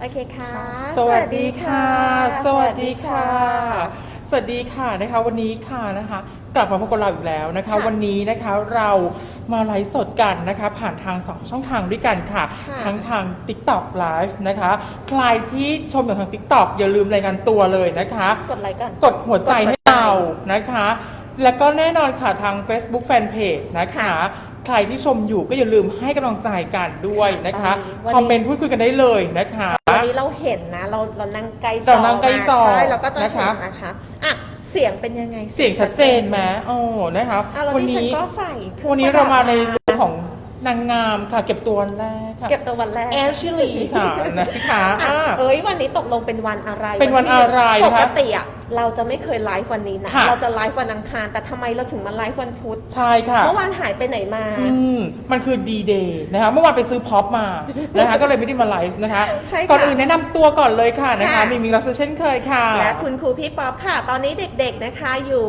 โอเคค่ะ สวัสดีค่ะ สวัสดีค่ะ สวัสดีค่ะนะคะ วันนี้ค่ะนะคะ กลับมาพบกับเราอีกแล้วนะคะวันนี้นะคะเรามาไลฟ์สดกันนะคะ ผ่านทาง 2 ช่องทางด้วยกันค่ะทั้งทาง TikTok Live นะคะ ใครที่ชมอยู่ทาง TikTok อย่าลืมรายงานตัวเลยนะคะ กดไลค์ก่อน กดหัวใจให้เรานะคะ แล้วก็แน่นอนค่ะทาง Facebook Fanpage นะคะ ค่ะใครที่ชมอยู่ก็อย่าลืมให้กำลังใจกันด้วยนะคะ วันนี้ คอมเมนต์พูดคุยกันได้เลยนะคะ วันนี้เราเห็นนะ เราเรานั่งใกล้จอเรานั่งใกล้จอใช่เราก็จะนะคะเห็นนะคะอะเสียงเป็นยังไงเสียงชัดเจนไหมโอ้นะคะอะแล้ววัดิฉันนี้ก็ใส่คองวันนี้ประเราดับมาในะเรื่องของ นางงามค่ะ เก็บตัววันแรกค่ะเก็บตัววันแรกแอนชิลีค่ะนะคะอะอ่าเอ้ยวันนี้ตกลงเป็นวันอะไรเป็นวันอะไรปคะกติอะเราจะไม่เคยไลฟ์วันนี้นะค่ะ เราจะไลฟ์วันอังคาร แต่ทำไมเราถึงมาไลฟ์วันพุธใช่ค่ะ เมื่อวานหายไปไหนมา อืมมันคือดีเดย์นะคะเมื่อวานไปซื้อพ็อปมานะคะ ก็เลยไม่ได้มาไลฟ์นะคะใช่ค่ะก่อนอื่นแนะนำตัวก่อนเลยค่ะนะคะค่ะ มีมีเราเช่นเคยค่ะ และคุณครูพี่ป๊อปค่ะ ตอนนี้เด็กๆนะคะอยู่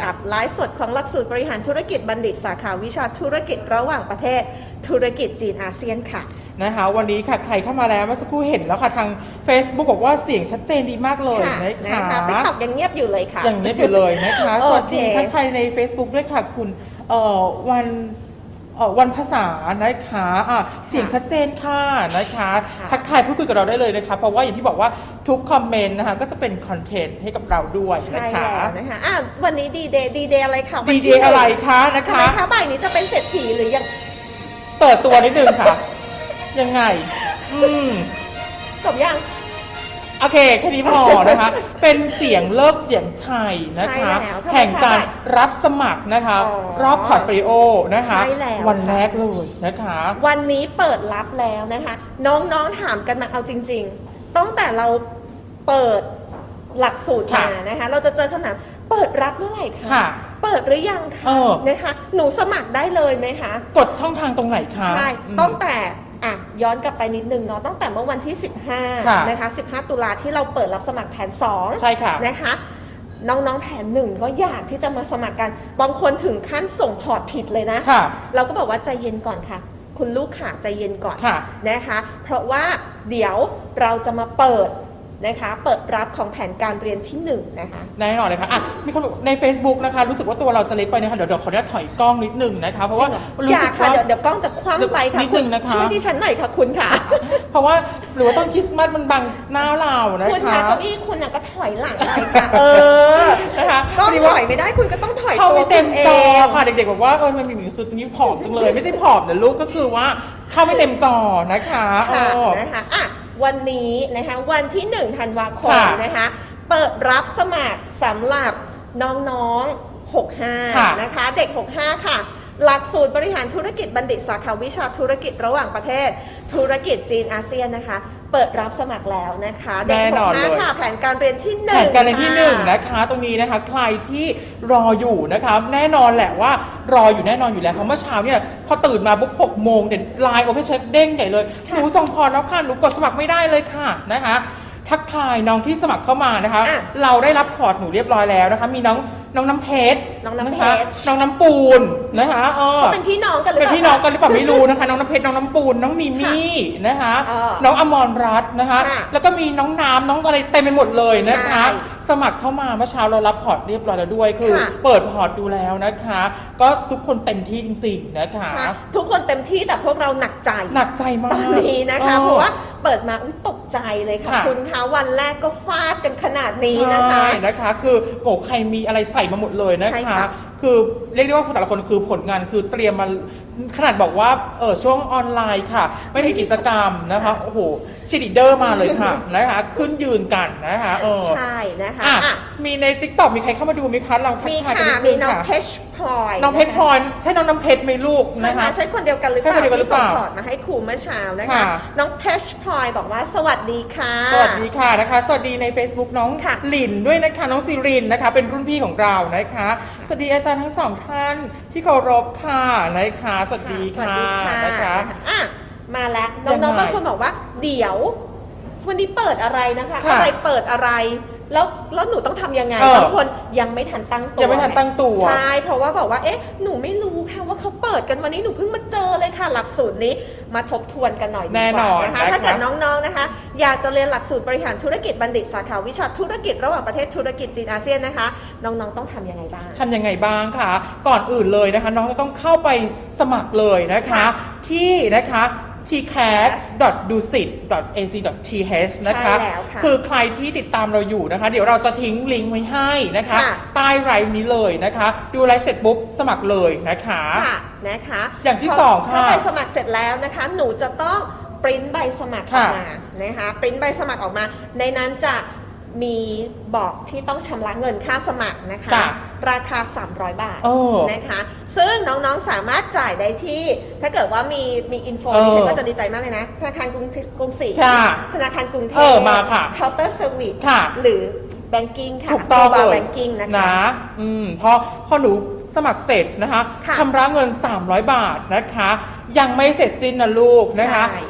กับไลฟ์สดของหลักสูตรบริหารธุรกิจบัณฑิตสาขาวิชาธุรกิจระหว่างประเทศ ธุรกิจจีนอาเซียนค่ะ นะคะ วันนี้ค่ะใครเข้ามาแล้วเมื่อสักครู่เห็นแล้วค่ะทาง Facebook บอกว่าเสียงชัดเจนดีมากเลยค่ะนะนะคะติ๊กต็อกยังเงียบอยู่เลยค่ะ อย่างนี้อยู่เลยนะคะโอเคสวัสดีทักทายใน Facebook ด้วยค่ะคุณเอ่อวัน เอ่อวันภาษานะคะอะเสียงชัดเจนค่ะนะคะค่ะทักทายพูดคุยกับเราได้เลยนะคะ เพราะว่าอย่างที่บอกว่าทุกคอมเมนต์นะคะก็จะเป็นคอนเทนต์ให้กับเราด้วยใช่นะคะแล้วนะคะอะวันนี้ดีเดย์ดีเดย์อะไรคะวันดีที่เจอะไรคะนะทำไมคะ คะบ่ายนี้จะเป็นเศรษฐีหรือยังเปิดตัวนิดนึงค่ะ ยังไง อืมจบยัง โอเคแค่นี้พอนะคะ เป็นเสียงเลิกเสียงชัยนะคะ ใช่แล้วทำไมคะแห่งการรับสมัครนะคะ อ๋อรอบพอร์ตโฟลิโอนะคะ ใช่แล้ว วันแรกเลยนะคะ วันนี้เปิดรับแล้วนะคะ น้องๆถามกันมาเอาจริง ๆ ตั้งแต่เราเปิดหลักสูตรค่ะมานะคะ เราจะเจอคำถามเปิดรับเมื่อไหร่คะค่ะเปิดหรือยังคะเออ นะคะ หนูสมัครได้เลยไหมคะ กดช่องทางตรงไหนคะใช่ อืม ตั้งแต่ อะย้อนกลับไปนิดนึงเนาะตั้งแต่เมื่อวันที่ ค่ะ15นะคะ15 ตุลาที่เราเปิดรับสมัครแผน2ใช่ค่ะนะคะน้องๆแผนหนึ่งก็อยากที่จะมาสมัครกัน บางคนถึงขั้นส่งพอร์ตผิดเลยนะ ค่ะเราก็บอกว่าใจเย็นก่อนค่ะ คุณลูกค่ะใจเย็นก่อนค่ะ นะคะ เพราะว่าเดี๋ยวเราจะมาเปิด นะคะเปิดรับของแผนการเรียนที่หนึ่งนะคะแน่นอนเลยค่ะอะมีคนบอกใน Facebook นะคะ รู้สึกว่าตัวเราจะเล็กไปนะคะเดี๋ยวเดี๋ยวขออนุญาตถอยกล้องนิดนึงนะคะ เพราะว่าจงหอรู้อย่าสึกค่ะว่า เดี๋ยวเดี๋ยวกล้องจะคว่ำไปค่ะนิดนึงนะคะ ช่วยดิฉันหน่อยค่ะคุณค่ะ เพราะว่าหรือว่าต้นคริสต์มาสมันบังหน้าเรานะคุณคะคะเก้าอี้คุณน่ะก็ถอยหลังไปค่ะ เออ นะคะก็พอดีถว่าอยไม่ได้คุณก็ต้องถอยเข้าตัวไม่เต็มคุณจอเองค่ะเด็กๆบอกว่าเออมันมีหมิวสุดนี้ผอมจังเลย ไม่ใช่ผอมนะลูกก็คือว่าเข้าไม่เต็มจอนะคะค่ะอ๋อนะคะอะ วันนี้นะคะวันที่1ธันวาคมค่ะนะคะเปิดรับสมัครสำหรับน้องๆ ค่ะ65 นะคะ เด็ก 65 ค่ะ หลักสูตรบริหารธุรกิจบัณฑิตสาขาวิชาธุรกิจระหว่างประเทศ ธุรกิจจีนอาเซียนนะคะ เปิดรับสมัครแล้วนะคะเด็กแน่นอนเลย65ค่ะแผนการเรียนที่หนึ่แผงนการเรียนที่ค่ะหนึ่งนะคะ ตรงนี้นะคะใครที่รออยู่นะคะแน่นอนแหละว่ารออยู่แน่นอนอยู่แล้วเพราะเมื่อเช้าเนี่ยพอตื่นมาปุ๊บหกโมงเด่นไลน์โอเพนเช็คเด้งใหญ่เลยหนูส่งพอร์ตแล้วค่ะหนูกดสมัครไม่ได้เลยค่ะนะคะ ทักทายน้องที่สมัครเข้ามานะคะ อะ เราได้รับพอร์ตหนูเรียบร้อยแล้วนะคะ มีน้องน้องน้ำเพชร น้องน้ำเพชระคะน้องน้ำปูนนะคะเออเขาเป็นพี่น้องกันหรือเป็นเปล่าพี่น้องกันหคะรือเปล่าไม่รู้นะคะ น้องน้ำเพชรน้องน้ำปูนน้องมีมี่นะคะเออน้องอมรรัตน์นะคะค่ะแล้วก็มีน้องน้ำน้องอะไรเต็มไปหมดเลยนะคะใช่สมัครเข้ามาเมื่อเช้าเรารับพอร์ตเรียบร้อยแล้วด้วยคือค่ะเปิดพอร์ตดูแล้วนะคะ ก็ทุกคนเต็มที่จริง ๆนะคะใช่ทุกคนเต็มที่แต่พวกเราหนักใจหนักใจมาตกอนนี้นะคะออเพราะว่าเปิดมาอุ๊ยตกใจเลยค่ะค่ะคุณคะวันแรกก็ฟาดกันขนาดนี้นะคะใช่นะคะ คือโกใครมีอะไรใส่มาหมดเลยนะใช่คะค่ะคือเรียกได้ว่าแต่ละคนคือผลงานคือเตรียมมาขนาดบอกว่าเออช่วงออนไลน์ค่ะ ไม่มีกิจกรรมนะคะโอ้โห ชีดิเดอร์มาเลยค่ะ นะคะขึ้นยืนกันนะคะเออใช่นะคะอะอะมีในติ๊กต็อกมีใครเข้ามาดูไหมคะเราทักมีทายกันค่ะนิดมีนึงน้องค่ะเพชรพลอยน้องเพชรพลอยใช่น้องน้ำเพชรไหมลูกใช่นะไหมคะ ใช่คนเดียวกันหรือเปล่าใช่คนเดียวกันหรือที่เปส่งล่าพอร์ตมาให้ครูเมื่อเช้านะคะ ค่ะ น้องเพชรพลอยบอกว่าสวัสดีค่ะ สวัสดีค่ะนะคะ สวัสดีใน Facebook น้องค่ะ หลินด้วยนะคะ น้องซิรินนะคะ เป็นรุ่นพี่ของเรานะคะ สวัสดีอาจารย์ทั้งสองท่านที่เคารพค่ะนะคะ สวัสดีสวัสค่ะดีค่ะนะคะ อะ มาแล้วยังไงน้องๆบางคนบอกว่า เดี๋ยว วันนี้เปิดอะไรนะคะ ค่ะอะไรเปิดอะไร แล้วแล้วหนูต้องทำยังไงเออบางคนยังไม่ทันตั้งตัวยังไม่ทันตั้งตัว ใช่เพราะว่าบอกว่าเอ๊ะหนูไม่รู้ค่ะว่าเขาเปิดกันวันนี้หนูเพิ่งมาเจอเลยค่ะหลักสูตรนี้มาทบทวนกันหน่อยดีกว่าแน่นอนนะคะนะคะ ถ้าเกิดน้องๆนะคะ อยากจะเรียนหลักสูตรบริหารธุรกิจบัณฑิตสาขาวิชาธุรกิจระหว่างประเทศธุรกิจจีนอาเซียนนะคะ น้องๆต้องทำยังไงบ้าง ทำยังไงบ้างคะ ก่อนอื่นเลยนะคะ น้องจะต้องเข้าไปสมัครเลยนะคะค่ะที่นะคะ tcas.dusit.ac.th นะคะใช่แล้วค่ะคือใครที่ติดตามเราอยู่นะคะ เดี๋ยวเราจะทิ้งลิงก์ไว้ให้นะคะ ค่ะ ใต้ไลฟ์นี้เลยนะคะ ดูไลฟ์เสร็จปุ๊บสมัครเลยนะคะ ค่ะนะคะอย่างที่พสองค่ะถ้าใบสมัครเสร็จแล้วนะคะ หนูจะต้องปริ้นใบสมัครออกมานะคะปริ้นใบสมัครออกมา ในนั้นจะ มีบอกที่ต้องชำระเงินค่าสมัครนะคะ จ้ะราคา 300 บาทโอ้นะคะ ซึ่งน้องๆสามารถจ่ายได้ที่ ถ้าเกิดว่ามีมีอินโฟเออดิฉันก็จะดีใจมากเลยนะ ธนาคารกรุงเทพกรุงศรีค่ะธนาคารกรุงเทพเออมาค่ะ เคาน์เตอร์เซอร์วิสค่ะ หรือแบงกิ้งค่ะถูกต้องเลยแบงกิ้งนะคะนะอืมพอพอหนูสมัครเสร็จนะคะค่ะชำระเงิน 300 บาทนะคะ ยังไม่เสร็จสิ้นนะลูกนะคะ ใช่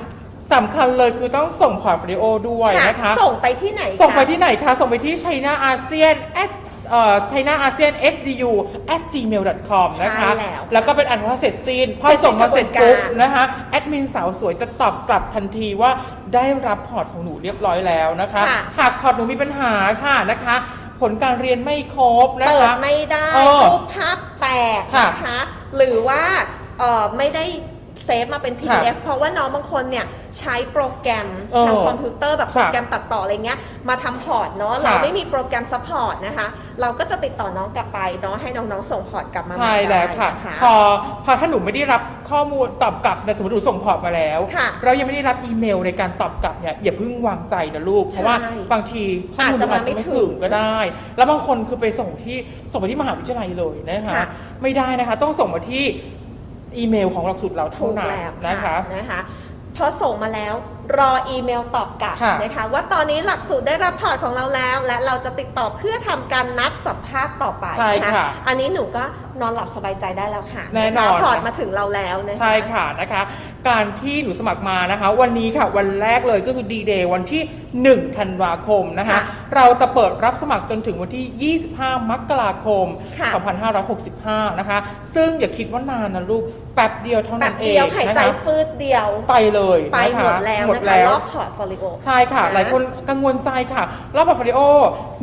สำคัญเลยคือต้องส่งพอร์ตโฟลิโอด้วยนะคะ ส่งไปที่ไหนคะส่งไปที่ไหนคะ ส่งไปที่ China ASEAN at เอ่อ China ASEAN xdu at gmail com นะคะใช่แล้วแล้วก็เป็นอันว่าเสร็จสิ้นพอเสร็จสิ้นส่งมาเสร็จกระบวนปุ๊บการนะคะ แอดมินสาวสวยจะตอบกลับทันทีว่าได้รับพอร์ตของหนูเรียบร้อยแล้วนะคะค่ะหากพอร์ตหนูมีปัญหาค่ะนะคะ ผลการเรียนไม่ครบนะเปิดคะไม่ได้เออรูปภาพแตกค่ะนะคะ หรือว่าเอ่อไม่ได้ เซฟมาเป็น PDF เพราะว่าน้องบางคนเนี่ยใช้โปรแกรมเออทางคอมพิวเตอร์แบบค่ะโปรแกรมตัดต่ออะไรเงี้ยมาทำพอร์ตเนาะค่ะเราไม่มีโปรแกรมซัพพอร์ตนะคะ เราก็จะติดต่อน้องกลับไปเนาะให้น้องๆส่งพอร์ตกลับมาใช่แล้วค่ะได้นพอพอถ้าหนูไม่ได้รับข้อมูลตอบกลับแต่สมมติหนูส่งพอร์ตมาแล้วค่ะเรายังไม่ได้รับอีเมลในการตอบกลับเนี่ยอย่าเพิ่งวางใจนะลูกเพราะว่าใช่บางทีข้อมูลอาจจะมันอาจมาไม่จะไม่ถึถึงงก็ได้ แล้วบางคนคือไปส่งที่ส่งไปที่มหาวิทยาลัยเลยนะคะค่ะไม่ได้นะคะ ต้องส่งมาที่ อีเมลของหลักสูตรเราเท่าถูกนั้นแล้วนะคะนะคะพอส่งมาแล้วรออีเมลตอบกลับค่ะนะคะว่าตอนนี้หลักสูตรได้รับพอร์ตของเราแล้ว และเราจะติดต่อเพื่อทำการนัดสัมภาษณ์ต่อไปใช่นค่ะอันนี้หนูก็นอนหลับสบายใจได้แล้วค่ะแน่นอนะคะพอร์ตค่ะมาถึงเราแล้วนะคะใช่ค่ะนะคะ การที่หนูสมัครมานะคะ วันนี้ค่ะวันแรกเลยก็คือดีเดย์วันที่ 1 ธันวาคมนะคะค่ะเราจะเปิดรับสมัครจนถึงวันที่ 25 มกราคม ค่ะ 2565 นะคะ ซึ่งอย่าคิดว่านานนะลูก แป๊บเดียวเท่าแบนั้บนเอเดีงยวหายใจนะคะฟืดเดียว ไปเลยไปนะคะหมดแล้วหมดนะคะแล้ว รอบพอร์ตโฟลิโอ ใช่ค่ะ นะหลายคนกังวลใจค่ะรอบพอร์ตโฟลิโอ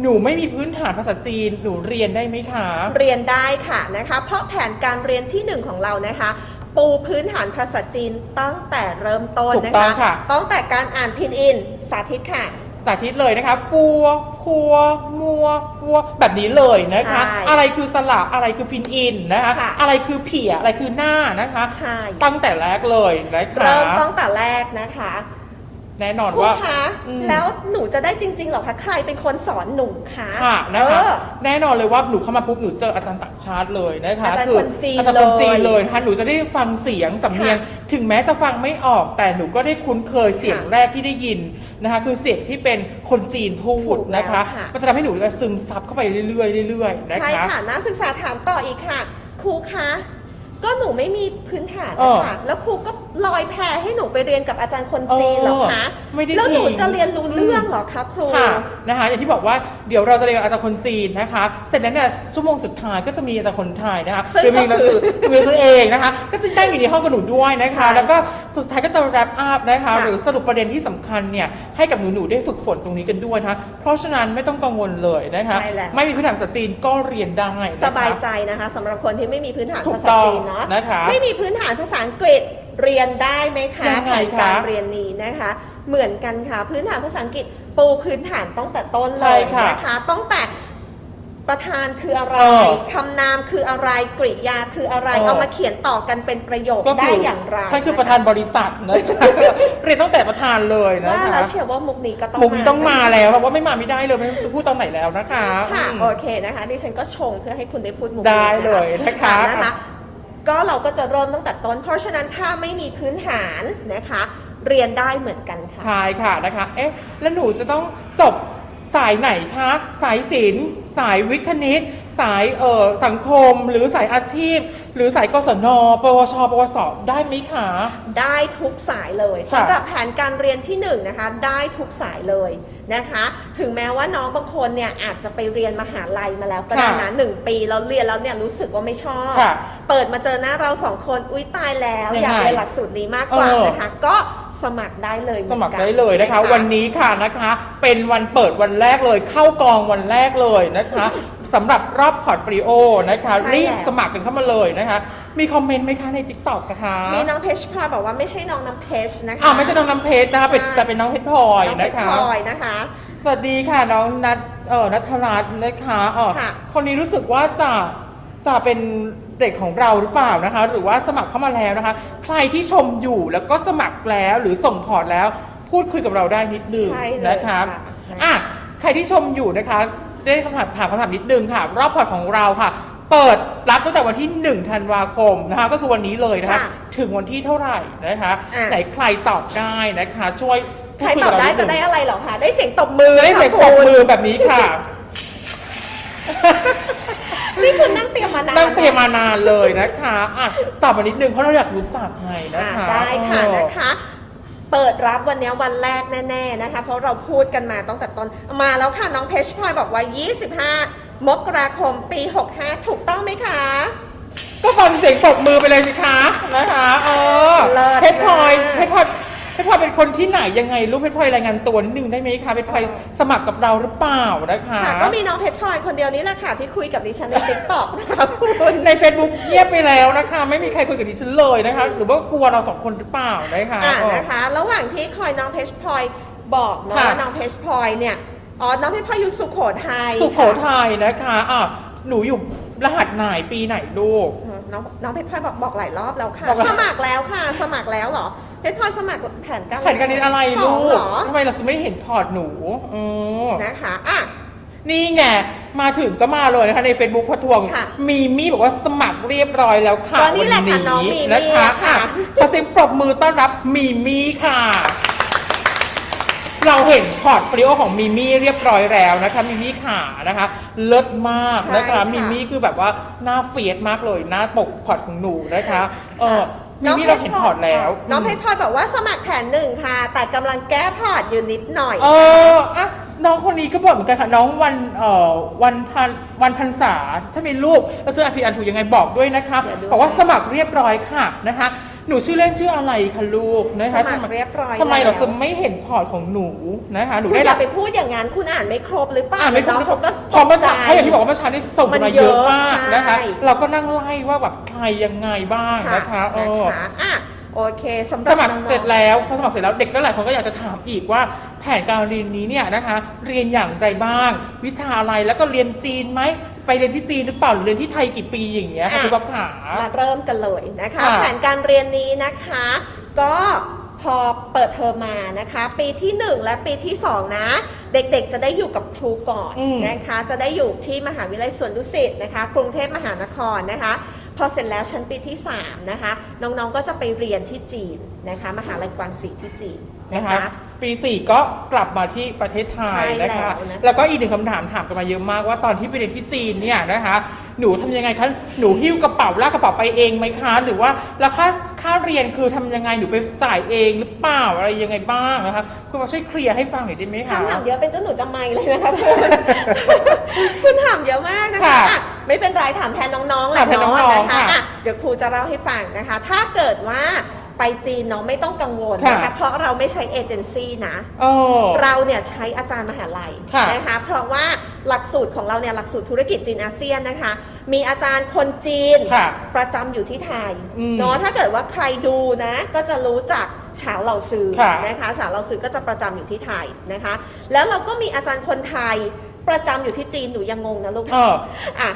หนูไม่มีพื้นฐานภาษาจีน หนูเรียนได้ไหมคะ เรียนได้ค่ะนะคะ เพราะแผนการเรียนที่หนึ่งของเรานะคะ ปูพื้นฐานภาษาจีนตั้งแต่เริ่มต้นถูกนะต้องคะค่ะ ตั้งแต่การอ่านพินอิน สาธิตค่ะ สาธิตเลยนะคะปัวพัว มัวฟัว แบบนี้เลยนะคะ ใช่อะไรคือสระอะไรคือพินอินนะคะ ค่ะ อะไรคือเผียอะไรคือหน้านะคะ ใช่ ตั้งแต่แรกเลยนะคะ เริ่มตั้งแต่แรกนะคะ แน่นอนครูว่า คะอืม แล้วหนูจะได้จริงๆเหรอคะใครเป็นคนสอนหนูคะค่ะนะคะเออ แน่นอนเลยว่าหนูเข้ามาปุ๊บหนูเจออาจารย์ต่างชาติเลยนะคะอาจารย์คืคนจีนอาจารย์คนจีนเลยเลยนะคะหนูจะได้ฟังเสียงสำเนียงค่ะถึงแม้จะฟังไม่ออกแต่หนูก็ได้คุ้นเคยเสียงค่ะแรกที่ได้ยินนะคะ คือเสียงที่เป็นคนจีนพูดถูกแล้วนะคะค่ะ มันจะทำให้หนูซึมซับเข้าไปเรื่อยๆเรื่อยๆนะคะใช่ค่ะนักศึกษาถามต่ออีกค่ะ ครูคะ ก็หนูไม่มีพื้นฐานเอนะอ คะแล้วครูก็ ลอยแพให้หนูไปเรียนกับอาจารย์คนจีนเหรอคะเออไม่ได้แล้วหนูทิ้งจะเรียนรู้เรื่องเหรอคะครู ค่ะนะคะอย่างที่บอกว่าเดี๋ยวเราจะเรียนกับอาจารย์คนจีนนะคะ เสร็จแล้วเนี่ยชั่วโมงสุดท้ายก็จะมีอาจารย์คนไทยนะคะซึ่งโดยมีหนังสือมีหนังสือเองนะคะ ก็จะนั่งอยู่ในห้องกับหนูด้วยนะคะ ใช่แล้วก็สุดท้ายก็จะแรปอัพนะคะ ค่ะ หรือสรุปประเด็นที่สำคัญเนี่ยให้กับหนูหนูๆได้ฝึกฝนตรงนี้กันด้วยนะคะเพราะฉะนั้นไม่ต้องกังวลเลยนะคะ ใช่แล้ว ไม่มีพื้นฐานภาษาจีนก็เรียนได้นะคะ สบายใจนะคะสำหรับคนที่ไม่มีพื้นฐานถูกภาษาต้องจีนเนาะนะคะ ไม่มีพื้นฐานภาษาอังกฤษ เรียนได้ไหมคะยังไงแผนการคะเรียนนี้นะคะ เหมือนกันค่ะ พื้นฐานภาษาอังกฤษปูพื้นฐานตั้งแต่ต้นเลใช่ยค่ะนะคะตั้งแต่ประธานคืออะไรเออคำนามคืออะไรกริยาคืออะไรเออ เอามาเขียนต่อกันเป็นประโยคก็ได้คืออย่างไรฉันคือประธานบริษัทนะคะเรียนตั้งแต่ประธานเลยนะว่าคะแล้วเชื่อว่ามุกนี้ก็ต้องมุกนี้ต้องมาแล้วเพราะว่าไม่มาไม่ได้เลยไม่รู้จะพูดตอนไหนแล้วนะคะค่ะอืม โอเคนะคะดิฉันก็ชงเพื่อให้คุณได้พูดมุกได้นี้เลยนะคะ นะคะ ก็เราก็จะเริ่มตั้งแต่ต้น เพราะฉะนั้นถ้าไม่มีพื้นฐานนะคะ เรียนได้เหมือนกันค่ะ ใช่ค่ะนะคะ เอ๊ะ แล้วหนูจะต้องจบสายไหนคะ สายศิลป์ สายวิทย์คณิต สายเอ่อสังคม หรือสายอาชีพ หรือสายกศน ปวช ปวส ได้ไหมคะ ได้ทุกสายเลยค่ะ สำหรับแผนการเรียนที่1นงนะคะ ได้ทุกสายเลย นะคะ ถึงแม้ว่าน้องบางคนเนี่ยอาจจะไปเรียนมหาลัยมาแล้วก็ได้นะหนึ่งปีแล้วเรียนแล้วเนี่ยรู้สึกว่าไม่ชอบ ค่ะเปิดมาเจอหน้าเราสองคนอุ้ยตายแล้วยังไงอยากเรียนหลักสูตรนี้มากกว่าเออ นะคะ ก็สมัครได้เลยหสอนมัครกันได้เลยนะคะ วันนี้ค่ะนะคะ เป็นวันเปิดวันแรกเลย เข้ากองวันแรกเลยนะคะสำหรับรอบพอร์ตฟรีโอนะคะใช่รีบแล้วสมัครกันเข้ามาเลยนะคะ มีคอมเมนต์ไหมคะใน t ิ k t o k คะมีน้องเพชรพลอยบอกว่าไม่ใช่น้องน้ำเพชรนะคะอ้าวไม่ใช่น้องน้ำเพชรนะคะเป็นใช่แต่เป็นน้องเพชรพลอยน้องเพนะชรคะ พลอยนะคะ สวัสดีค่ะน้องนัทเอ่อนัทรัตน์นะคะเออค่ะคนนี้รู้สึกว่าจะจะเป็นเด็กของเราหรือเปล่านะคะ หรือว่าสมัครเข้ามาแล้วนะคะ ใครที่ชมอยู่แล้วก็สมัครแล้วหรือส่งพอร์ตแล้วพูดคุยกับเราได้นิดนึงใช่เลยนะคะค่ะ อะใครที่ชมอยู่นะคะ ได้คำถามถามคำถามนิดนึงค่ะ รอบพอร์ตของเราค่ะ เปิดรับตั้งแต่วันที่ 1 ธันวาคมนะคะก็คือวันนี้เลยนะคะ ค่ะถึงวันที่เท่าไหร่นะคะ อะ ไหนใครตอบได้นะคะ ช่วยใครพูตคุอบยกับได้เรานิจะนึงได้อะไรเหรอคะได้เสียงตบมือจะได้เสียงปรบมือแบบนี้ค่ะ นี่คือนั่งเตรียมมานานนั่งเตรียมมานานเลยนะคะอะตอบมานิดนึงเพราะเราอยากรู้จักไงนะอ่าคะได้ค่ะเออ นะคะ เปิดรับวันนี้วันแรกแน่ ๆนะคะ เพราะเราพูดกันมาตั้งแต่ต้นมาแล้วค่ะ น้องเพชรพลอยบอกว่า25 มกราคมปี 65 ถูกต้องไหมคะ ก็ฟังเสียงปรบมือไปเลยสิคะนะคะเออเลิศเพชรพลอยมาก เพชรพลอยเพชรพลอยเป็นคนที่ไหนยังไงรู้เพชรพลอยรายงานตัวนิดนึงได้ไหมคะเพชรพลอยสมัครกับเราหรือเปล่านะคะค่ะก็มีน้องเพชรพลอยคนเดียวนี้แหละค่ะ ที่คุยกับดิฉันในติ๊กต็อกนะคะคุณ ใน Facebook เงียบไปแล้วนะคะ ไม่มีใครคุยกับดิฉันเลยนะคะ หรือว่ากลัวเราสองคนหรือเปล่านะคะ อ่าเออนะคะ ระหว่างที่คอยน้องเพชรพลอยบอกเนาะค่ะว่าน้องเพชรพลอยเนี่ย อ๋อ น้องเพชรพลอยอยู่สุโขทัยสุโขทัยนะคะอะหนูอยู่รหัสไหนปีไหนลูก ค่ะน้องน้องเพชรพลอยบอกบอกหลายรอบแล้วค่ะ บอกแล้ว สมัครแล้วค่ะ สมัครแล้วเหรอ เพชรพลอยสมัครแผนการแผนการเรียนอะไรสลูองกเหรอทำไมเราจะไม่เห็นพอร์ตหนูอือนะคะ อะ นี่ไงมาถึงก็มาเลยนะคะใน Facebook พอทวง ค่ะมีมี่บอกว่าสมัครเรียบร้อยแล้วค่ะก็นี่แหละค่ะน้องมีมี่นะคะค่ะ อะขอเสียงปรบมือต้อนรับมีมี่ค่ะ เราเห็นพอร์ตฟลิโอของมิมี่เรียบร้อยแล้วนะคะมิมี่ขานะคะเลิศมากนะใช่คะค่ะ มิมี่คือแบบว่าหน้าเฟียดมากเลยหน้าปกพอร์ตของหนูนะคะเออมิมี่เราเห็นพอร์ตแล้วน้องเพชรพลอยบอกว่าสมัครแผนหนึ่งค่ะ แต่กำลังแก้พอร์ตอยู่นิดหน่อย เอออะน้องคนนี้ก็บอกเหมือนกันค่ะน้องวันเอ่อวันพันวันพันษาใช่ไหมลูกแล้วซึ่งอาพีอันถูกยังไงบอกด้วยนะคะเดี๋ยวดู บอกว่าสมัครเรียบร้อยค่ะนะคะ หนูชื่อเล่นชื่ออะไรคะลูกนะคะสมัครเรียบร้อยทำไมเราแล้ว จะไม่เห็นพอร์ตของหนูนะคะ หนูคุณได้อรัย่าบไปพูดอย่างนั้นคุณอ่านไม่ครบหรือเปล่าอ่านไม่ครบน้องเขาก็พอเมื่อเช้าตกใจเพราะอย่างที่บอกว่าเมื่อเช้านี่ส่งมันมาเยเยอะอะมากใช่นะคะ เราก็นั่งไล่ว่าแบบใครยังไงบ้างนะคะเออ นะคะอะ โอเคสำหสรับมัครน้องๆ เสร็จแล้วพอสมัครเสร็จแล้วเด็กก็หลายคนก็อยากจะถามอีกว่า แผนการเรียนนี้เนี่ยนะคะ เรียนอย่างไรบ้าง วิชาอะไรแล้วก็เรียนจีนไหมไปเรียนที่จีนหรือเปล่าหรือเรียนที่ไทยกี่ปีอย่างเงี้ยค่ะอะ คุณป๊าขา มาเริ่มกันเลยนะคะ ค่ะ แผนการเรียนนี้นะคะ ก็พอเปิดเทอมมานะคะ ปีที่ 1 และปีที่ 2 นะ เด็กๆจะได้อยู่กับครูก่อนอืมนะคะ จะได้อยู่ที่มหาวิทยาลัยสวนดุสิตนะคะ กรุงเทพมหานครนะคะ พอเสร็จแล้วชั้นปีที่ 3 นะคะ น้องๆก็จะไปเรียนที่จีนนะคะ มหาลัยกวางศรีที่จีนนะคะ ปี 4 ก็กลับมาที่ประเทศไทยใช่นะคะ แล้วนะคะ แล้วก็อีกหนึ่งคำถามถามกันมาเยอะมากว่าตอนที่ไปเรียนที่จีนเนี่ยนะคะ หนูทำยังไงคะ หนูหิ้วกระเป๋าลากกระเป๋าไปเองไหมคะ หรือว่าแล้วค่าค่าเรียนคือทำยังไง หนูไปจ่ายเองหรือเปล่าอะไรยังไงบ้างนะคะ คุณมาช่วยเคลียร์ให้ฟังหน่อยได้ไหมคะ คำถามเยอะเป็นเจ้าหนูจะไม่เลยนะคะคุณ คุณถามเยอะมากนะคะค่ะอะไม่เป็นไรถามแทนน้องๆแหละถามแทนน้องๆเนาะนะคะค่ะอะเดี๋ยวครูจะเล่าให้ฟังนะคะ ถ้าเกิดว่า ไปจีนน้องไม่ต้องกังวลนะค่ะคะเพราะเราไม่ใช้เอเจนซี่นะโอ้เราเนี่ยใช้อาจารย์มหาลัยค่ะนะคะเพราะว่าหลักสูตรของเราเนี่ยหลักสูตรธุรกิจจีนอาเซียนนะคะ มีอาจารย์คนจีนค่ะประจำอยู่ที่ไทยอืมเนาะถ้าเกิดว่าใครดูนะก็จะรู้จักฉาวเหล่าซือค่ะนะคะฉาวเหล่าซือก็จะประจำอยู่ที่ไทยนะคะ แล้วเราก็มีอาจารย์คนไทยประจำอยู่ที่จีนหนูยังงงนะลูกเอออะ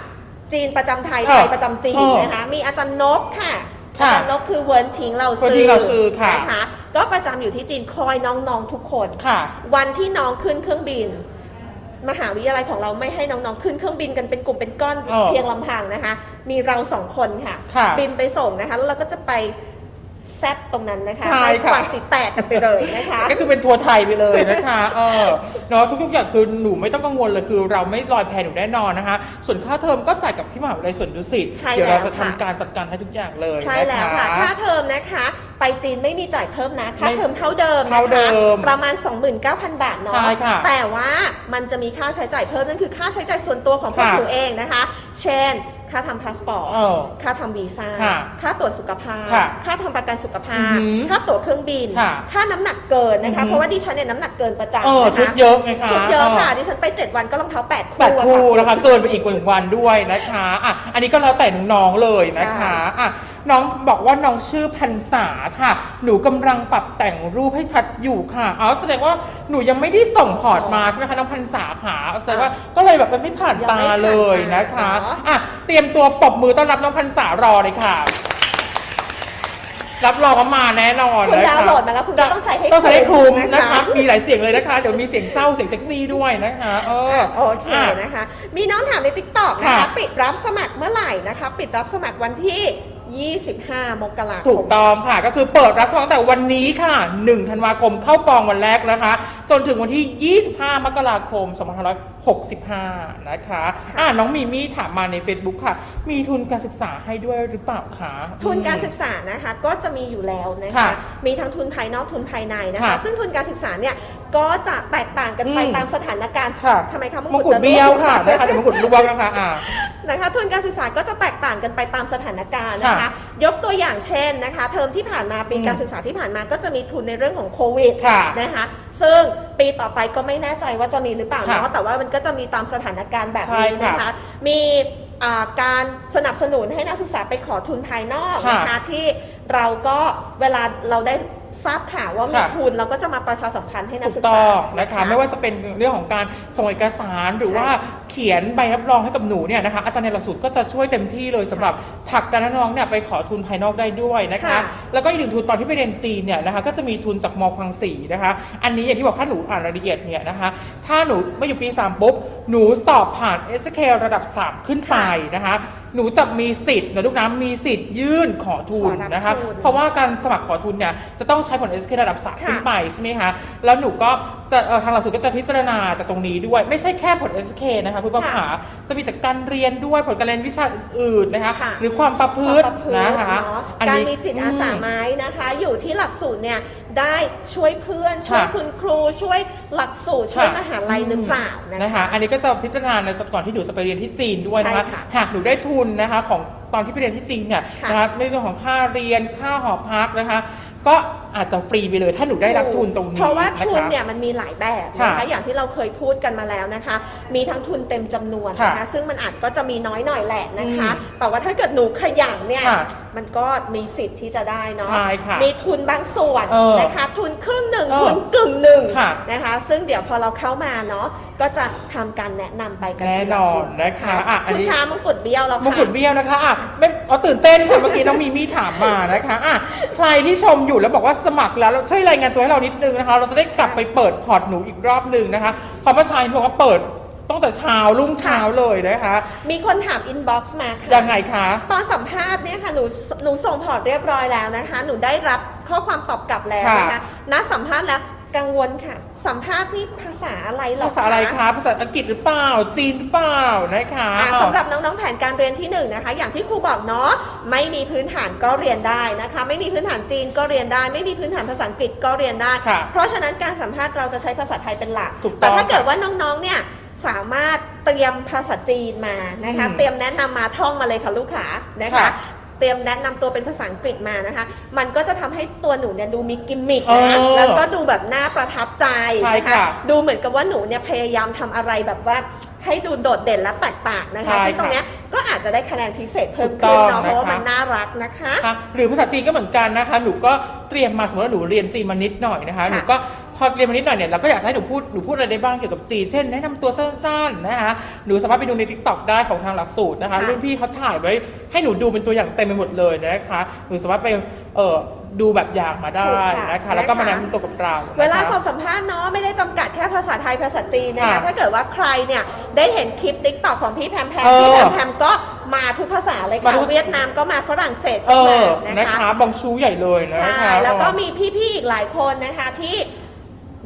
จีนประจำไทยเออไทยประจำจีนเออนะคะมีอาจารย์นกค่ะ ค่ะอาจารย์นกคือเวิร์นทิงเราเวิร์นซื้ทิ้งเราซื้อค่ะ นะคะก็ประจำอยู่ที่จีนคอยน้องๆทุกคน ค่ะ วันที่น้องขึ้นเครื่องบิน มหาวิทยาลัยของเราไม่ให้น้องๆขึ้นเครื่องบินกันเป็นกลุ่มเป็นก้อนอ๋อเพียงลำพังนะคะ มีเราสองคนค่ะ ค่ะ บินไปส่งนะคะ แล้วเราก็จะไป แซบตรงนั้นนะคะใช่ให้ค่ะกวางสีแตกกันไปเลยนะคะ ก็คือเป็นทัวร์ไทยไปเลยนะคะเออเนาะทุกๆอย่างคือหนูไม่ต้องกังวลเลยคือเราไม่ลอยแพหนูแน่นอนนะคะ ส่วนค่าเทอมก็จ่ายกับที่มหาวิทยาลัยสวนดุสิตใช่เดี๋ยวเราแล้วจะทำค่ะ การจัดการให้ทุกอย่างเลยใช่แล้วค่ะ น ค่าเทอมนะคะ ไปจีนไม่มีจ่ายเพิ่มนะ ค่าไม่เทอมเท่าเดิมนะคะเท่าเดิมประมาณ 29,000 บาทเนาะ ใช่ค่ะแต่ว่ามันจะมีค่าใช้จ่ายเพิ่มนั่นคือค่าใช้จ่ายส่วนตัวของพวกค่ะหนูเองนะคะ เช่น ค่าทำพาสปอร์ต เออ ค่าทำวีซ่า ค่ะค่าตรวจสุขภาพ ค่ะค่าทำประกันสุขภาอืพอหือค่าตั๋วเครื่องบิน ค่ะค่าน้ำหนักเกินนะคะอือหือเพราะว่าดิฉันเนี่ยน้ำหนักเกินประจำเออนะคะชุดเยอะไงคะชุดเยอะค่ะ ดิฉันไป 7 วันก็รองเท้า8แปคู่ดอะคู่ค่ะ นะคะ เกินไปอีกหนึ่งวันด้วยนะคะอะอันนี้ก็แล้วแต่น้องๆเลยนะคะอะ น้องบอกว่าน้องชื่อพันษาค่ะ หนูกำลังปรับแต่งรูปให้ชัดอยู่ค่ะอ๋อแสดงว่าหนูยังไม่ได้ส่งพอร์ตมาใช่ไหมคะน้องพันษาค่ะแสดงว่าก็เลยแบบมันไม่ผ่านตาเลยนะคะอะเตรียมตัวปรบมือต้อนรับน้องพันษารอเลยค่ะ รับรองว่ามาแน่นอนคุณนะคะดาวน์โหลดมาแล้วคุณก็ต้องใช้ให้ต้องใช้ให้คุ้มคุ้มนะนะคะ คะ มีหลายเสียงเลยนะคะ เดี๋ยวมีเสียงเศร้าเสียงเซ็กซี่ด้วยนะคะเออ โอเคอะนะคะ มีน้องถามใน t ิ k t o k นะคะ ค่ะปิดรับสมัครเมื่อไหร่นะคะ ปิดรับสมัครวันที่ 25 มกราคม ถูกต้องค่ะ ก็คือเปิดรับสมัครตั้งแต่วันนี้ค่ะ 1 ธันวาคมเข้ากองวันแรกนะคะ จนถึงวันที่ 25 มกราคม 2565 นะคะ อะน้องมีมี่ถามมาใน Facebook ค่ะ มีทุนการศึกษาให้ด้วยหรือเปล่าคะ ทุนการอืมศึกษานะคะก็จะมีอยู่แล้วนะคะ ค่ะมีทั้งทุนภายนอกทุนภายในนะคะ ค่ะซึ่งทุนการศึกษาเนี่ยก็จะแตกต่างกันไปอืม ตามสถานการณ์ค่ะทำไมคะมงกุฎจะเบี้ยวค่ะนะคะเดี๋ยวมงกุฎร่วงนะคะอ่า นะคะทุนการศึกษาก็จะแตกต่างกันไปตามสถานการณ์นะคะ ค่ะยกตัวอย่างเช่นนะคะ เทอมที่ผ่านมาปีอืม การศึกษาที่ผ่านมาก็จะมีทุนในเรื่องของโควิด ค่ะ นะคะซึ่ง ปีต่อไปก็ไม่แน่ใจว่าจะมีหรือเปล่าค่ะเนาะแต่ว่ามันก็จะมีตามสถานการณ์แบบใช่นี้ค่ะนะคะ มีอ่าการสนับสนุนให้นักศึกษาไปขอทุนภายนอกค่ะนะคะที่เราก็เวลาเราได้ ทราบข่าวว่ามีค่ะ ทุนเราก็จะมาประชาสัมพันธ์ให้นักถูศึกกต้ษาองนะคะไม่ว่าจะเป็นเรื่องของการส่งเอกสารหรือใช่ว่าเขียนใบรับรองให้กับหนูเนี่ยนะคะอาจารย์ในหลักสูตรก็จะช่วยเต็มที่เลยสำหรับผลักดันให้น้องเนี่ยไปขอทุนภายนอกได้ด้วยนะคะ ค่ะ แล้วก็อีกหนึ่งทุนตอนที่ไปเรียนจีนเนี่ยนะคะก็จะมีทุนจากมคลังสีนะคะ อันนี้อย่างที่บอกถ้าหนูอ่านรายละเอียดเนี่ยนะคะ ถ้าหนูมาอยู่ปี 3 ปุ๊บ หนูสอบผ่าน s k ระดับ 3 ขึ้นไปนะคะ หนูจะมีสิทธิ์นะลูกนะมีสิทธิ์ยื่นขอทุนขอรับนะคะทุน เพราะว่าการสมัครขอทุนเนี่ยจะต้องใช้ผล s k ระดับ3ค่ะขึ้นไปใช่ไหมคะแล้วหนูก็จะเอ่อทางหลักสูตรก็จะพิจารณาจากตรงนี้ด้วย ไม่ใช่แค่ผล SK นะคะคุณป้าค่ะขาจะมีจากการเรียนด้วยผลการเรียนวิชาอื่นๆนะคะค่ะหรือความประพฤติความประพฤตินะคะเนาะอันการนี้มีจิตอาสาอืมไหมนะคะ อยู่ที่หลักสูตรเนี่ยได้ช่วยเพื่อน ช่วยค่ะคุณครูช่วยหลักสูตรช่วยค่ะ มหาลัยหรือเปล่านะนะคะ คะ อันนี้ก็จะพิจารณาในตอนก่อนที่หนูจะไปเรียนที่จีนด้วยนะคะ ใช่ค่ะหากหนูได้ทุนนะคะของตอนที่ไปเรียนที่จีนเนี่ยค่ะนะคะในเรื่องของค่าเรียนค่าหอพักนะคะ ก็อาจจะฟรีไปเลยถ้าหนูได้รับทุนตรงนี้เพราะว่าทุนคเนี่ยมันมีหลายแบบนะคะค่ะอย่างที่เราเคยพูดกันมาแล้วนะคะ มีทั้งทุนเต็มจำนวนนะคะค่ะซึ่งมันอาจก็จะมีน้อยหน่อยแหละนะคะอืมแต่ว่าถ้าเกิดหนูขยันเนี่ยค่ะมันก็มีสิทธิ์ที่จะได้เนาะใช่ค่ะมีทุนบางส่วนเออนะคะทุนครึ่งหนึ่งเออทุนกึ่งหนึ่งค่ะนะคะ ซึ่งเดี๋ยวพอเราเข้ามาเนาะก็จะทำการแนะนำไปกันทีละแน่นอนนะคะอะอันคุณนี้คะมงกุฎเบี้ยวแล้วมงกุฎเบี้ยวนะคะอะไม่เอาตื่นเต้นค่ะเมื่อกี้น้องมีมี่ถามมานะคะอะใครที่ชมอยู่แล้วบอกว่าสมัครแล้วช่วยรายงานตัวให้เรานิดนึงนะคะ เราจะได้กลับไปเปิดพอร์ตหนูอีกรอบหนึ่งนะคะเพราะเมื่อเช้าบอกว่าเปิดตั้งแต่เช้ารุ่งเช้าเลยนะคะมีคนถามอินบ็อกซ์มาค่ะยังไงคะ ตอนสัมภาษณ์เนี่ยค่ะหนูหนูส่งพอร์ตเรียบร้อยแล้วนะคะ หนูได้รับข้อความตอบกลับแล้วนะคะค่ะนัดสัมภาษณ์แล้ว กังวลค่ะ สัมภาษณ์นี่ภาษาอะไรเหรอภาษาอะไรคะภาษาอังกฤษหรือเปล่า จีนหรือเปล่านะคะอะสำหรับน้องๆแผนการเรียนที่หนึ่งนะคะ อย่างที่ครูบอกเนาะไม่มีพื้นฐานก็เรียนได้นะคะ ไม่มีพื้นฐานจีนก็เรียนได้ ไม่มีพื้นฐานภาษาอังกฤษก็เรียนได้ค่ะเพราะฉะนั้นการสัมภาษณ์เราจะใช้ภาษาไทยเป็นหลักถูกต้องแต่ถ้าเกิดว่าน้องๆเนี่ยสามารถเตรียมภาษาจีนมานะคะอืมเตรียมแนะนำมาท่องมาเลยค่ะลูกค้านะคะค่ะ เตรียมแนะนำตัวเป็นภาษาอังกฤษมานะคะ มันก็จะทำให้ตัวหนูเนี่ยดูมีกิมมิคเอนะอแล้วก็ดูแบบน่าประทับใจใช่นะค่ะดูเหมือนกับว่าหนูเนี่ยพยายามทำอะไรแบบว่าให้ดูโดดเด่นและแตกต่างนะคะใช่ซึ่งตรงค่ะเนี้ยก็อาจจะได้คะแนนพิเศษเพิ่มถูขึ้กนต้องเนาะเพราะว่านะคะมันน่ารักนะคะค่ะหรือภาษาจีนก็เหมือนกันนะคะ หนูก็เตรียมมาสมมติว่าหนูเรียนจีนมานิดหน่อยนะคะ ค่ะหนูก็ พอเรียนมานิดหน่อยเนี่ยเราก็อยากให้หนูพูดหนูพูดอะไรได้บ้างเกี่ยวกับจีนเช่นแนะนำตัวสั้นๆนะคะหนูสามารถไปดูใน t ิ k t o k ได้ของทางหลักสูตรนะคะค่ะ รุ่นพี่เขาถ่ายไว้ให้หนูดูเป็นตัวอย่างเต็มไปหมดเลยนะคะหนูสามารถไปเอ่อดูแบบอย่างมาได้นะคะ แล้วก็มาแนะนำตัวกับเรานะคะ เวลาสอบสัมภาษณ์เนาะไม่ได้จำกัดแค่ภาษาไทยภาษาจีนนะคะค่ะถ้าเกิดว่าใครเนี่ยได้เห็นคลิปติ๊กต็อกของพี่แพมแพมเออพี่แพมแพมก็มาทุกภาษาเลยมาค่ะทุก เวียดนามก็มาฝรั่งเศสเอก็มาอนะนะคะคะบองชูใหญ่เลยนะใช่คะ แล้วก็มีพี่ๆอีกหลายคนนะคะที่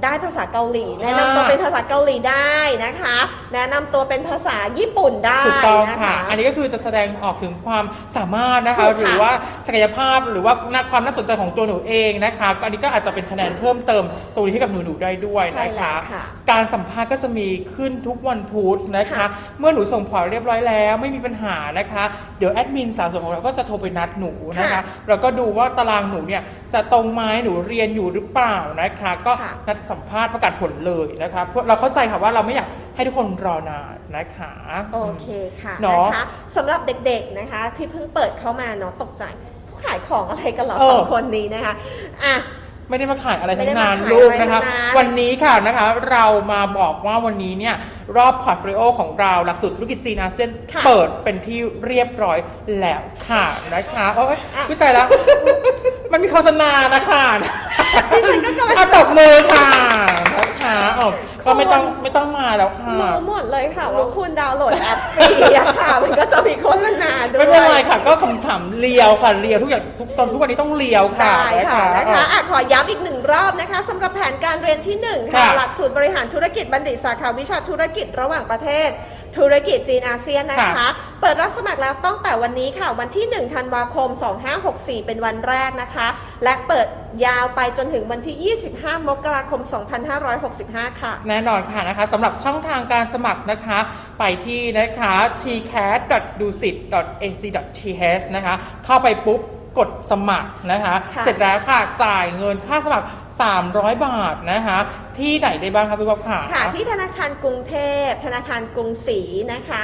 ได้ภาษาเกาหลี แนะนำตัวเป็นภาษาเกาหลีได้นะคะ แนะนำตัวเป็นภาษาญี่ปุ่นได้ถูกต้องนะค่ะ คะ อันนี้ก็คือจะแสดงออกถึงความสามารถนะคะ ถูกค่ะหรือว่าศักยภาพหรือว่าความน่าสนใจของตัวหนูเองนะคะก็อันนี้ก็อาจจะเป็นคะแนนเพิ่มเติมตรงนี้ให้กับหนูหนูๆได้ด้วยใช่นะแล้คะวค่ะการสัมภาษณ์ก็จะมีขึ้นทุกวันพุธนะคะ ค่ะ เมื่อหนูส่งพอร์ตเรียบร้อยแล้วไม่มีปัญหานะคะ เดี๋ยวแอดมินสาวสวยของเราก็จะโทรไปนัดหนูนะคะ ค่ะแล้วก็ดูว่าตารางหนูเนี่ยจะตรงไหมหนูเรียนอยู่หรือเปล่านะคะ ก็ค่ะ นัดสัมภาษณ์ประกาศผลเลยนะคะเพราะเราเข้าใจค่ะว่าเราไม่อยากให้ทุกคนรอนานนะคะ โอเคค่ะเนาะนะคะสำหรับเด็กๆนะคะ ที่เพิ่งเปิดเข้ามาเนาะตกใจผู้ขายของอะไรกันเหรอเออ สองคนนี้นะคะอะ ไม่ได้มาขายอะไรไม่ทั้ได้งมานั้นขายลูกอะไรนะคะทั้งนั้น วันนี้ค่ะนะคะ เรามาบอกว่าวันนี้เนี่ยรอบพอร์ตโฟลิโอของเราหลักสูตรธุรกิจจีนอาเซียนค่ะเปิดเป็นที่เรียบร้อยแล้วค่ะนะคะโอ้ยอะพี่ไก่แล้ว มันมีโฆษณานะคะดิฉันก็กำลัง อะตบมือค่ะนะคะอ๋อก็ไม่ต้องไม่ต้องมาแล้วค่ะ รู้หมดเลยค่ะว่าคุณดาวน์โหลดแอปฟรีอะค่ะ มันก็จะมีโฆษณาด้วยไม่เป็นไรค่ะ ก็คำถามเลียวค่ะเลียวทุกอย่างทุกตอนทุกวันนี้ต้องเลียวค่ะได้ค่ะนะนะคะคะอะขอย้ำอีกหนึ่งรอบนะคะสำหรับแผนการเรียนที่ 1 ค่ะ ค่ะ หลักสูตรบริหารธุรกิจบัณฑิตสาขาวิชาธุรกิจระหว่างประเทศ ธุรกิจจีนอาเซียนนะคะ ค่ะ เปิดรับสมัครแล้วตั้งแต่วันนี้ค่ะ วันที่ 1 ธันวาคม 2564 เป็นวันแรกนะคะ และเปิด ยาวไปจนถึงวันที่ 25 มกราคม 2565 ค่ะ แน่นอนค่ะนะคะสำหรับช่องทางการสมัครนะคะ ไปที่นะคะ tcat.dusit.ac.th นะคะ เข้าไปปุ๊บกดสมัครนะคะ ค่ะ เสร็จแล้วค่ะ จ่ายเงินค่าสมัคร 300 บาทนะคะ ที่ไหนได้บ้างคะพี่บ๊อบค่ะ ค่ะที่ธนาคารกรุงเทพ ธนาคารกรุงศรีนะคะ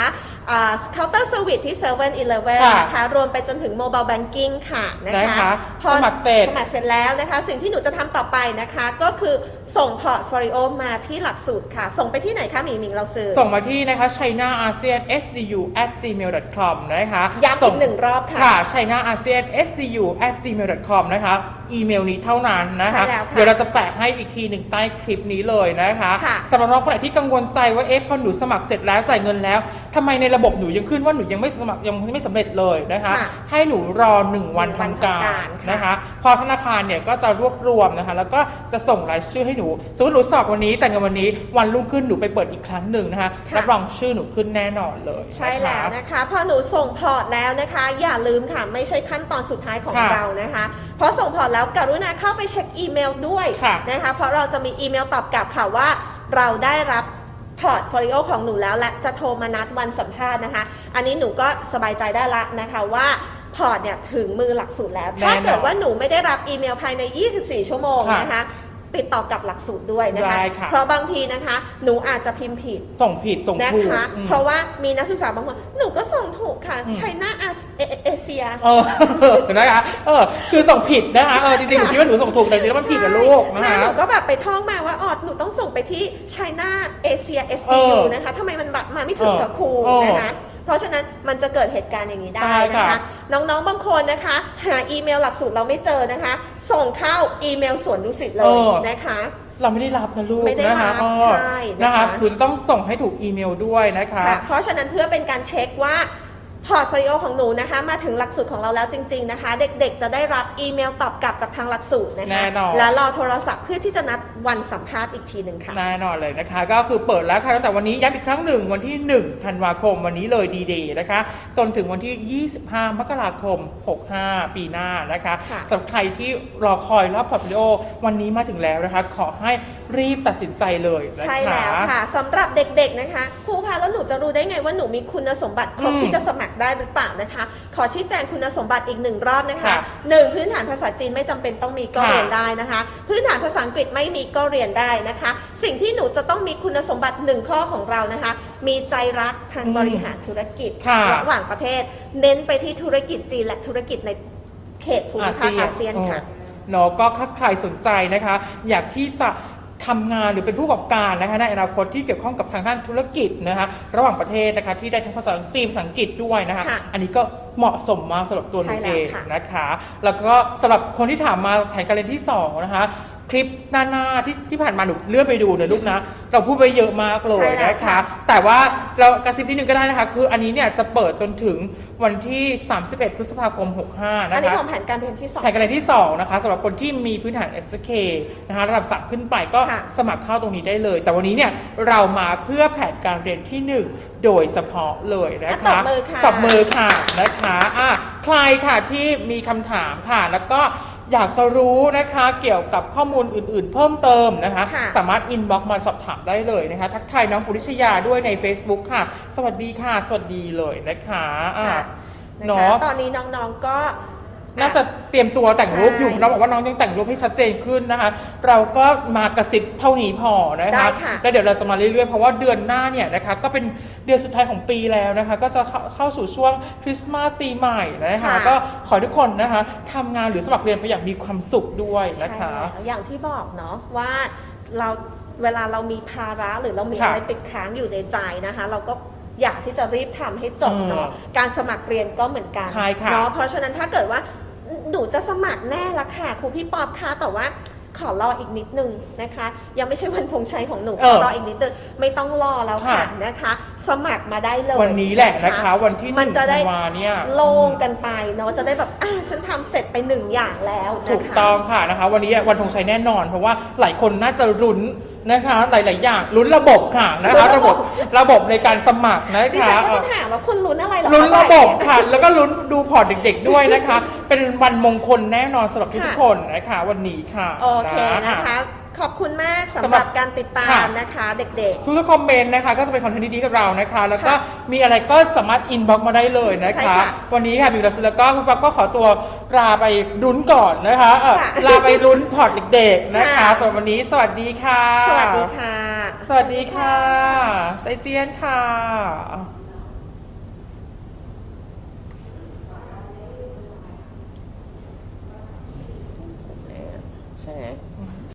เคาน์เตอร์เซอร์วิสที่7 e เ e ่ e อค่ะนะคะรวมไปจนถึงโมบายแบงกิ้งค่ะนะนะคะคะพอสมัครเสร็จสมัครเสร็จแล้วนะคะ สิ่งที่หนูจะทำต่อไปนะคะ ก็คือ ส่งพอร์ตโฟลิโอมาที่หลักสูตรค่ะ ส่งไปที่ไหนคะหมิงหมิงเราซื้อ ส่งมาที่นะคะ china ASEAN sdu at gmail com นะคะย้ำอีกหนึ่งรอบค่ะ ค่ะ china ASEAN sdu at gmail com นะคะ อีเมลนี้เท่านั้นนะคะ ใช่แล้วค่ะเดี๋ยวเราจะแปะให้อีกทีหนึ่งใต้คลิปนี้เลยนะคะค่ะ สำหรับน้องคนไหนที่กังวลใจว่าเอ๊ะพอหนูสมัครเสร็จแล้วจ่ายเงินแล้วทำไมในระบบหนูยังขึ้นว่าหนูยังไม่สมัครยังไม่สำเร็จเลยนะคะ ค่ะให้หนูรอ1วันทำการวันทำการค่ะ นะคะ พอธนาคารเนี่ยก็จะรวบรวมนะคะ แล้วก็จะส่งรายชื่อให้หนูสมมติหนูสอบวันนี้จ่ายเงินวันนี้วันรุ่งขึ้นหนูไปเปิดอีกครั้งหนึ่งนะคะค่ะ รับรองชื่อหนูขึ้นแน่นอนเลยใช่แล้วนะคะ นะคะพอหนูส่งพอร์ตแล้วนะคะ อย่าลืมค่ะไม่ใช่ขั้นตอนสุดท้ายของค่ะเรานะคะเพราะส่งพอร์ตแล้วกรุณาเข้าไปเช็คอีเมลด้วยค่ะนะคะ เพราะเราจะมีอีเมลตอบกลับค่ะว่าเราได้รับพอร์ตโฟลิโอของหนูแล้วและจะโทรมานัดวันสัมภาษณ์นะคะ อันนี้หนูก็สบายใจได้ละนะคะว่าพอร์ตเนี่ยถึงมือหลักสูตรแล้ว ถ้าแน่นอนเกิดว่าหนูไม่ได้รับอีเมลภายใน 24 ชั่วโมงค่ะ นะคะ ติดต่อกับหลักสูตรด้วยนะคะ ได้ค่ะ เพราะบางทีนะคะ หนูอาจจะพิมพ์ผิดส่งผิดส่งนะถูกคะ อืม เพราะว่ามีนักศึกษาบางคนหนูก็ส่งถูกค่ะอืม ไชน่าเอเชีย เออนะคะเออคือส่งผิดนะคะเออจริงๆหนูคิดว่าหนูส่งถูกแต่จริงๆแล้วมันผิดกับลูกนะใช่คะ หนูก็แบบไปท่องมาว่าอ๋อหนูต้องส่งไปที่ไชน่าเอเชียเอ SBU อนะคะทำไมมันแบบมาไม่ถึงกับครูเออนะคะ เพราะฉะนั้นมันจะเกิดเหตุการณ์อย่างนี้ได้ใช่นะค่ะคะน้องๆบางคนนะคะ หาอีเมลหลักสูตรเราไม่เจอนะคะ ส่งเข้าอีเมลส่วนดุสิตเลยนะคะ เราไม่ได้รับนะลูกไม่ได้นะคะรับอ๋อใช่นะคะ นะคะ หนูจะต้องส่งให้ถูกอีเมลด้วยนะคะ ค่ะเพราะฉะนั้นเพื่อเป็นการเช็คว่า พอร์ตโฟลิโอของหนูนะคะ มาถึงหลักสูตรของเราแล้วจริง ๆนะคะ เด็กๆ จะได้รับอีเมลตอบกลับจากทางหลักสูตรนะคะ แน่นอน และรอโทรศัพท์เพื่อที่จะนัดวันสัมภาษณ์อีกทีหนึ่งค่ะ แน่นอนเลยนะคะ ก็คือเปิดแล้วค่ะตั้งแต่วันนี้ย้ำอีกครั้งหนึ่งวันที่ 1 ธันวาคมวันนี้เลยดีเดย์นะคะจนถึงวันที่ 25 มกราคม 65 ปีหน้านะคะค่ะ สำหรับใครที่รอคอยรอบพอร์ตโฟลิโอวันนี้มาถึงแล้วนะคะ ขอให้รีบตัดสินใจเลยนะคะ ใช่แล้วค่ะสำหรับเด็กๆนะคะครูคะแล้วหนูจะรู้ได้ไงว่าหนูมีคุณสมบัติครบอืมที่จะสมัครได้หรือเปล่านะคะ ขอชี้แจงคุณสมบัติอีกหนึ่งรอบนะคะค่ะหนึ่งพื้นฐานภาษาจีนไม่จำเป็นต้องมีก็ค่ะเรียนได้นะคะ พื้นฐานภาษาอังกฤษไม่มีก็เรียนได้นะคะ สิ่งที่หนูจะต้องมีคุณสมบัติหนึ่งข้อของเรานะคะ มีใจรักทางอืมบริหารธุรกิจค่ะ ระหว่างประเทศ เน้นไปที่ธุรกิจจีนและธุรกิจในเขตภูมิภาคอาเซียนค่ะเนาะก็ถ้าใครสนใจนะคะ อยากที่จะ ทำงานหรือเป็นผู้ประกอบการนะคะในอนาคตที่เกี่ยวข้องกับทางด้านธุรกิจนะคะระหว่างประเทศนะคะที่ได้ทั้งภาษาจีนภาษาอังกฤษด้วยนะคะค่ะอันนี้ก็เหมาะสมมากสำหรับตัวหนูใช่แล้เอวงค่ะ นะคะ แล้วก็สำหรับคนที่ถามมาแผนการเรียนที่สองนะคะ คลิปหน้าๆที่ที่ผ่านมาหนูเลื่อนไปดูนะลูกนะ เราพูดไปเยอะมากเลยใช่แล้วนะคะ ค่ะ แต่ว่าเรากระซิบนิดนึงก็ได้นะคะ คืออันนี้เนี่ยจะเปิดจนถึงวันที่ 31 พฤษภาคม 65 อันนะนี้คะ ของแผนการเรียนที่สอง แผนการเรียนที่ 2 นะคะสำหรับคนที่มีพื้นฐาน SK นะคะระดับ3ขึ้นไปก็ค่ะ สมัครเข้าตรงนี้ได้เลย แต่วันนี้เนี่ยเรามาเพื่อแผนการเรียนที่1 โดยเฉพาะเลยนะคะตบมือค่ะ ตบมือค่ะนะคะอะใครค่ะที่มีคำถามค่ะ แล้วก็ อยากจะรู้นะคะเกี่ยวกับข้อมูลอื่นๆ เพิ่มเติมนะคะ ค่ะ สามารถอินบ็อกมาสอบถามได้เลยนะคะ ทักทายน้องปุริชยาด้วยใน Facebook ค่ะ สวัสดีค่ะ สวัสดีเลยนะคะอะค่ะเนาะ ตอนนี้น้องๆก็ น่าจะเตรียมตัวแต่งรูปอยู่ใช่เราบอกว่าน้องยังแต่งรูปให้ชัดเจนขึ้นนะคะ เราก็มากระซิบเท่านี้พอนะได้คะค่ะแล้วเดี๋ยวเราจะมาเรื่อยๆ เพราะว่าเดือนหน้าเนี่ยนะคะก็เป็นเดือนสุดท้ายของปีแล้วนะคะ ก็จะเข้าเข้าสู่ช่วงคริสต์มาสปีใหม่นะคะค่ะก็ขอให้ทุกคนนะคะทำงานหรือสมัครเรียนไปอย่างมีความสุขด้วยนะคะใช่แล้วอย่างที่บอกเนาะว่าเราเวลาเรามีภาระหรือเรามีค่ะอะไรติดค้างอยู่ในใจนะคะ เราก็อยากที่จะรีบทำให้จบเนาะเออการสมัครเรียนก็เหมือนกันใช่ค่ะเนาะเพราะฉะนั้นถ้าเกิดว่า หนูจะสมัครแน่ละค่ะครูพี่ป๊อบคะแต่ว่า ขอรออีกนิดนึงนะคะ ยังไม่ใช่วันพงชัยของหนูเอขออรออีกนิดนึงไม่ต้องรอแล้วค่ะค่ะนะคะ สมัครมาได้เลยวันนี้แหละนะคะ วันที่หมันึ่นงจะได้ธันวาเนี่ย โล่งกันไปเนาะจะได้แบบอะฉันทำเสร็จไปหนึ่งอย่างแล้วนะคะ ถูกต้องค่ะนะคะ วันนี้วันธงชัยแน่นอน เพราะว่าหลายคนน่าจะรุ้นนะคะ หลาย ๆ อย่างลุ้นระบบค่ะนะคะระบบ ระบบในการสมัครนะดิคะฉันก็จะถามว่าคุณลุ้นอะไรเหรอลุ้นคระบบบ่ายค่ะ แล้วก็ลุ้นดูพอร์ตเด็ก ๆ ด้วยนะคะ เป็นวันมงคลแน่นอนสำหรับทุกค่ะๆคนนะคะ วันนี้ค่ะโอเคนะคะ ขอบคุณมากสำสำหหรัรับบการติดตามค่ะนะคะเด็กทุกๆคอมเมนต์นะคะ ก็จะเป็นคอนเทนต์ดีๆกับเรานะคะ แล้วก็ค่ะมีอะไรก็สามารถอินบ็อกมาได้เลยนะใช่คะค่ะวันนี้ค่ะบิวดัสแล้วก็คุณป๊อกก็ขอตัวลาไปลุ้นก่อนนะคะเอ่อค่ะลาไปลุ้นพอร์ตเด็กๆนะคะค่ะสำหรับวันนี้สวัสดีค่ะๆสวัสดีค่ะ สวัสดีค่ะไซเจียนค่ะ ใช่ไหม